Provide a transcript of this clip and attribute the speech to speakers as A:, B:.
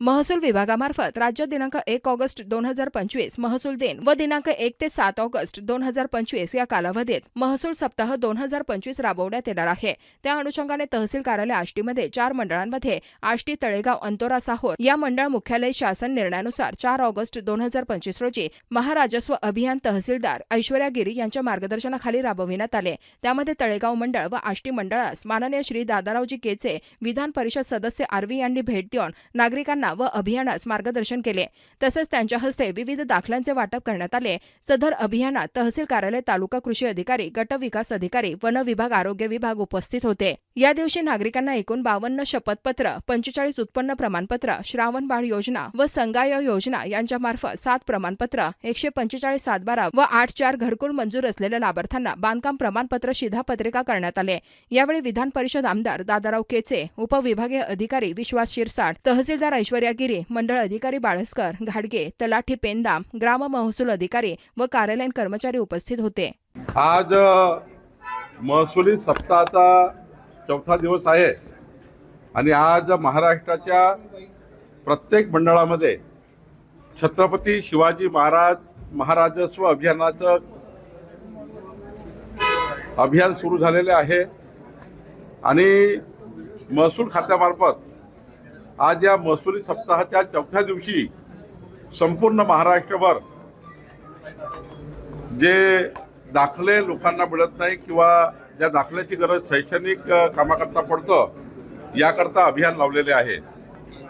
A: महसूल विभागामार्फत राज्यात दिनांक एक ऑगस्ट दोन हजार पंचवीस महसूल दिन व दिनांक एक ते सात ऑगस्ट दोन हजार पंचवीस या कालावधीत महसूल सप्ताह दोन हजार पंचवीस राबवण्यात येणार आहे. त्या अनुषंगाने तहसील कार्यालय आष्टीमध्ये चार मंडळांमध्ये आष्टी तळेगाव अंतोरा साहोर या मंडळ मुख्यालय शासन निर्णयानुसार चार ऑगस्ट दोन हजार पंचवीस रोजी महाराजस्व अभियान तहसीलदार ऐश्वर्या गिरी यांच्या मार्गदर्शनाखाली राबविण्यात आले. त्यामध्ये तळेगाव मंडळ व आष्टी मंडळास माननीय श्री दादारावजी केचे विधान परिषद सदस्य आरवी यांनी भेट देऊन नागरिकांना व अभियानास मार्गदर्शन केले. तसेच त्यांच्या हस्ते विविध दाखल्यांचे वाटप करण्यात आले. सदर अभियानात तहसील कार्यालय तालुका कृषी अधिकारी गट विकास अधिकारी वन विभाग आरोग्य विभाग उपस्थित होते. या दिवशी नागरिकांना एकूण बावन्न शपथपत्र पंचेचाळीस उत्पन्न प्रमाणपत्र श्रावण बाळ योजना व संगाय योजना यांच्यामार्फत सात प्रमाणपत्र एकशे पंचेचाळीस सात बारा व आठ चार घरकुल मंजूर असलेल्या लाभार्थ्यांना बांधकाम प्रमाणपत्र शिधापत्रिका करण्यात आले. यावेळी विधान परिषद आमदार दादाराव केचे उपविभागीय अधिकारी विश्वास शिरसाट तहसीलदार ऐश्वर्या गिरी मंडळ अधिकारी बाळस्कर घाडगे तलाठी पेंदाम ग्राम महसूल अधिकारी व कार्यालयीन कर्मचारी उपस्थित होते.
B: आज महसुली सप्ताहाचा चौथा दिवस आहे. आणि आज महाराष्ट्राच्या प्रत्येक मंडळामध्ये छत्रपती शिवाजी महाराज महाराजस्व अभियानाचं अभियान सुरू झालेले आहे. आणि महसूल खात्यामार्फत आज या महसुली सप्ताहाच्या चौथ्या दिवशी संपूर्ण महाराष्ट्रभर जे दाखले लोकांना मिळत नाही किंवा ज्या दाखल्याची गरज शैक्षणिक कामाकरता पडतं याकरता अभियान लावलेले आहे.